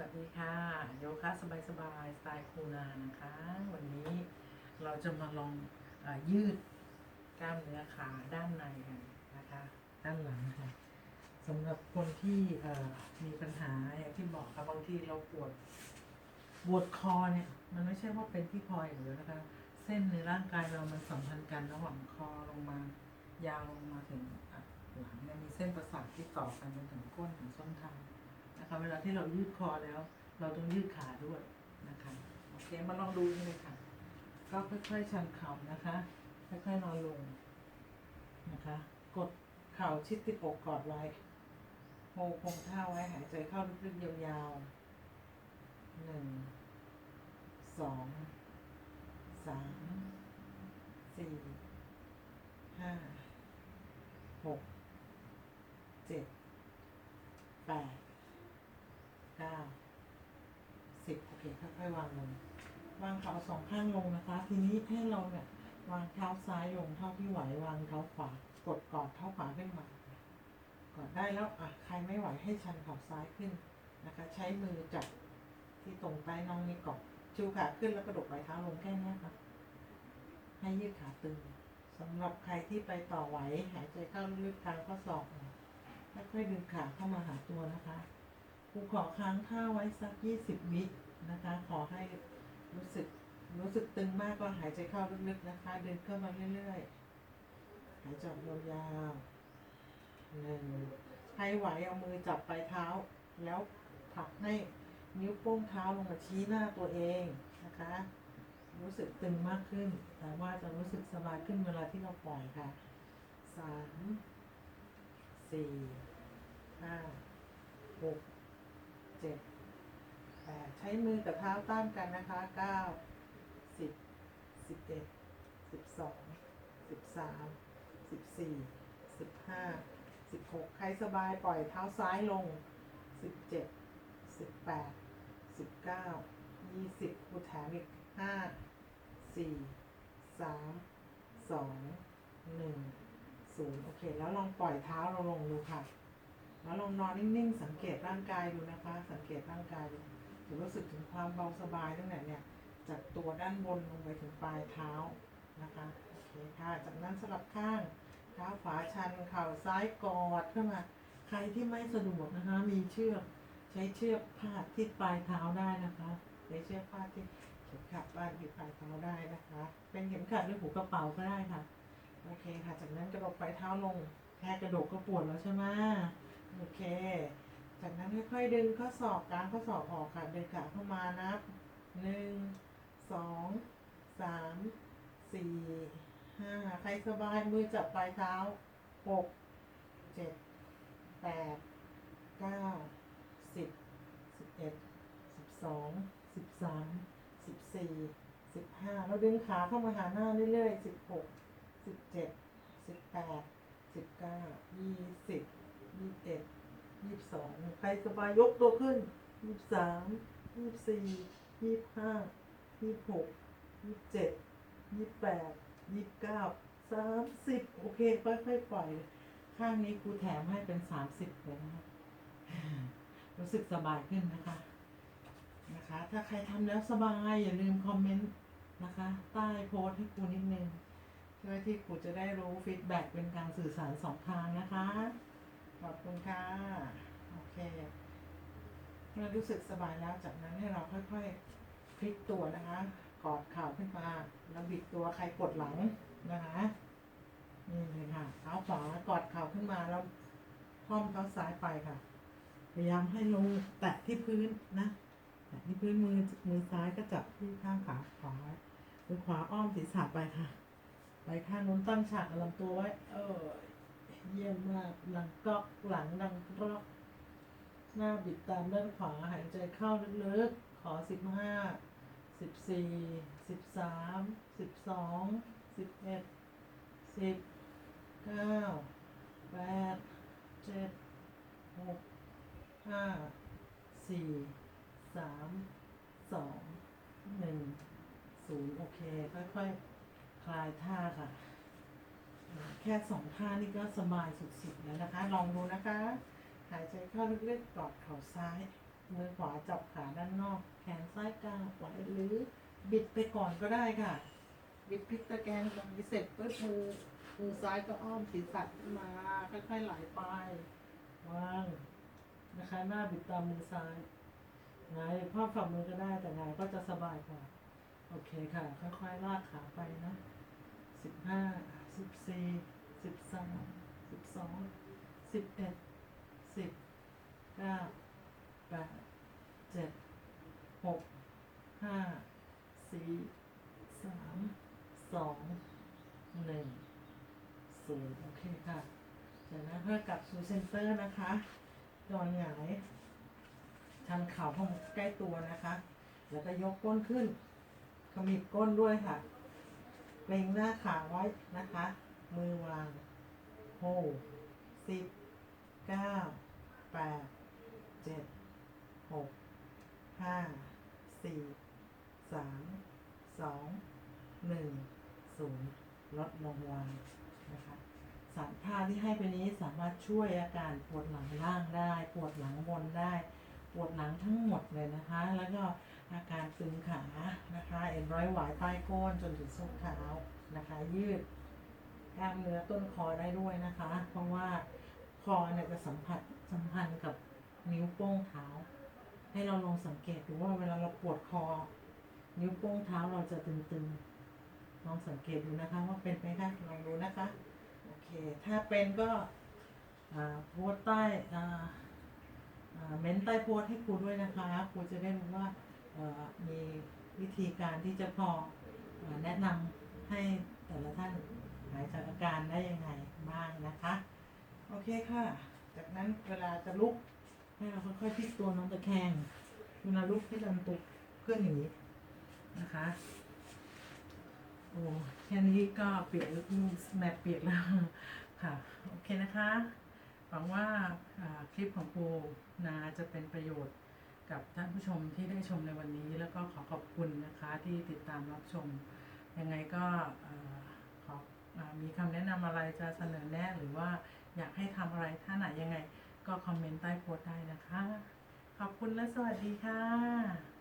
วัสดีค่ะ โยคะสบายๆสไตล์คูนานะคะ วันนี้เราจะมาลองอยืดกล้ามเนื้อขาด้านในกันนะคะ ด้านหลังค่ะสำหรับคนที่มีปัญหาอย่างที่บอกค่ะบางทีเราปวดปวดคอเนี่ย มันไม่ใช่ว่าเป็นที่คออย่างเดียวนะคะ เส้นในร่างกายเรามันสัมพันธ์กันระหว่างคอลงมายาวลงมาถึงหลังเนี่ยมีเส้นประสาทที่ต่อกันจนถึงก้นถึงส้นเท้า นะคะ เวลาที่เรายืดคอแล้ว เราต้องยืดขาด้วยนะคะโอเคมาลองดูนี่เลยค่ะ ก็ค่อยๆชันเข่านะคะค่อยๆนอนลงนะคะ กดเข่าชิดที่อกกอดไว้โฮคงท่าไว้หายใจเข้าลึกๆยาวๆหนึ่งสองสามสี่ห้าหกเจ็ดแปด เก้าสิบโอเคค่อยๆวางลง วางเท้าสองข้างลงนะคะ ทีนี้ให้เราเนี่ยวางเท้าซ้ายลงเท่าที่ไหว วางเท้าขวากดกอดเท้าขวาขึ้นมากอดได้แล้วอะใครไม่ไหวให้ชันเข่าซ้ายขึ้นนะคะ ใช้มือจับที่ตรงใต้น่องนี่ก่อนชูขาขึ้นแล้วกระดกปลายเท้าลงแค่นี้ค่ะให้ยืดขาตึงสำหรับใครที่ไปต่อไหวหายใจเข้าลึกๆกลางข้อศอกหน่อยค่อยๆดึงขาเข้ามาหาตัวนะคะ รูขอค้างท่าไว้สักยี่สิบวินะคะ ขอให้รู้สึกรู้สึกตึงมากก็หายใจเข้าลึกๆนะคะ เดึงเข้ามาเรื่อยๆ หายใจยาวๆหนึ่งให้ไหวเอามือจับปลายเท้า แล้วผลักให้นิ้วโป้งเท้าลงมาชี้หน้าตัวเองนะคะ รู้สึกตึงมากขึ้น แต่ว่าจะรู้สึกสบายขึ้นเวลาที่เราปล่อยค่ะสามสี่ห้าหก เจ็ดแปดใช้มือกับเท้าต้านกันนะคะเก้าสิบสิบเอ็ดสิบสองสิบสามสิบสี่สิบห้าสิบหกใครสบายปล่อยเท้าซ้ายลงสิบเจ็ดสิบแปดสิบเก้ายี่สิบกูแถมอีกห้าสี่สามสองหนึ่งศูนย์โอเค แล้วลองปล่อยเท้าเราลงดูค่ะ แล้วลองนอนนิ่งๆ สังเกตร่างกายดูนะคะ สังเกตร่างกายดูจะรู้สึกถึงความเบาสบายตั้งแต่เนี่ยจากตัวด้านบนลงไปถึงปลายเท้านะคะโอเคค่ะจากนั้นสลับข้างเท้าขวาชันเข่าซ้ายกอดเข้ามาใครที่ไม่สะดวกนะคะ มีเชือกใช้เชือกพาดที่ปลายเท้าได้นะคะใช้เชือกพาดที่เข็มขัดบ้านที่ปลายเท้าได้นะคะ เป็นเข็มขัดหรือหูกระเป๋าก็ได้ค่ะโอเคค่ะ จากนั้นกระดกปลายเท้าลงแค่กระดกก็ปวดแล้วใช่ไหม โอเค จากนั้นค่อยๆดึงข้อศอกกลางข้อศอกออกค่ะดึงขาเข้ามานับหนึ่งสองสามสี่ห้าใครสบายมือจับปลายเท้าหกเจ็ดแปดเก้าสิบสิบเอ็ดสิบสองสิบสามสิบสี่สิบห้าแล้วดึงขาเข้ามาหาหน้าเรื่อยๆสิบหกสิบเจ็ดสิบแปดสิบเก้ายี่สิบ ยี่สิบเอ็ดยี่สิบสองใครสบายยกตัวขึ้นยี่สิบสามยี่สิบสี่ยี่สิบห้ายี่สิบหกยี่สิบเจ็ดยี่สิบแปดยี่สิบเก้าสามสิบโอเคค่อยๆปล่อย ข้างนี้ครูแถมให้เป็นสามสิบเลยนะคะรู้สึกสบายขึ้นนะคะ นะคะ ถ้าใครทำแล้วสบาย อย่าลืมคอมเมนต์นะคะ ใต้โพสให้ครูนิดนึงเพื่อที่ครูจะได้รู้ฟีดแบ็กเป็นการสื่อสารสองทางนะคะ ขอบคุณค่ะ โอเคเมื่อรู้สึกสบายแล้วจากนั้นให้เราค่อยๆพลิกตัวนะคะ กอดเข่าขึ้นมาแล้วบิดตัวใครกดหลังนะคะนี่เลยค่ะเท้าขวากอดเข่าขึ้นมาแล้วคล่อมเท้าซ้ายไปค่ะ พยายามให้ลงแตะที่พื้นนะแตะที่พื้นมือมือซ้ายก็จับที่ข้างขาขวามือขวาอ้อมศีรษะไปค่ะ ไปข้างนู้นตั้งฉากลำตัวไว้ เออ เยี่ยมมาก หลังก๊อกหลังดังกรอก หน้าบิดตามด้านขวา หายใจเข้าลึกๆ ขอสิบห้า สิบสี่ สิบสาม สิบสอง สิบเอ็ด สิบ เก้า แปด เจ็ด หก ห้า สี่ สาม สอง หนึ่ง ศูนย์โอเค ค่อยๆ คลายท่าค่ะ แค่สองท่านี่ก็สบายสุดๆแล้วนะคะ ลองดูนะคะ หายใจเข้าลึกๆกอดเข่าซ้าย มือขวาจับขาด้านนอก แขนซ้ายกลางไว้หรือบิดไปก่อนก็ได้ค่ะ บิดพลิกตะแกรงตรงนี้เสร็จปุ๊บมือมือซ้ายก็อ้อมศีรษะขึ้นมาค่อยๆไหลไปวางนะคะหน้าบิดตามมือซ้ายหงายครอบฝ่ามือก็ได้แต่หงายก็จะสบายกว่า โอเคค่ะ ค่อยๆลากขาไปนะสิบห้า สิบสี่สิบสามสิบสองสิบเอ็ดสิบเก้าแปดเจ็ดหกห้าสี่สามสองหนึ่งศูนย์โอเคค่ะเดี๋ยวนะเพื่อกลับสู่เซนเตอร์นะคะนอนหงายชันเข่าเข้ามาใกล้ตัวนะคะ แล้วก็ยกก้นขึ้นขมิบก้นด้วยค่ะ เกรงหน้าขาไว้นะคะ มือวางโฮสิบเก้าแปดเจ็ดหกห้าสี่สามสองหนึ่งศูนย์ลดลงวางนะคะสามท่าที่ให้ไปนี้สามารถช่วยอาการปวดหลังล่างได้ ปวดหลังบนได้ ปวดหลังทั้งหมดเลยนะคะ แล้วก็ อาการตึงขานะคะเอ็นร้อยหวายใต้ก้นจนถึงส้นเท้านะคะ ยืดกล้ามเนื้อต้นคอได้ด้วยนะคะ เพราะว่าคอเนี่ยจะสัมผัสสัมพันธ์กับนิ้วโป้งเท้า ให้เราลองสังเกตดูว่าเวลาเราปวดคอ นิ้วโป้งเท้าเราจะตึงๆลองสังเกตดูนะคะ ว่าเป็นไหมคะลองดูนะคะโอเค ถ้าเป็นก็อ่าโพสใต้อ่าอ่าเม้นใต้โพสให้ครูด้วยนะคะครูจะได้รู้ว่า มีวิธีการที่จะพออ่อแนะนำให้แต่ละท่านหายจากอาการได้ยังไงบ้างนะคะ โอเคค่ะ จากนั้นเวลาจะลุกให้เราค่อยๆพลิกตัวน้องตะแคงเวลาลุกให้ดันตุกขึ้นอย่างนี้นะคะโอ้แค่นี้ก็เปียกแมทเปียกแล้วค่ะ โอเคนะคะ หวังว่าคลิปของปูนาจะเป็นประโยชน์ กับท่านผู้ชมที่ได้ชมในวันนี้ แล้วก็ขอขอบคุณนะคะที่ติดตามรับชม ยังไงก็ขอมีคำแนะนำอะไรจะเสนอแนะหรือว่าอยากให้ทำอะไรท่าไหนยังไง ก็คอมเมนต์ใต้โพสต์ได้นะคะ ขอบคุณและสวัสดีค่ะ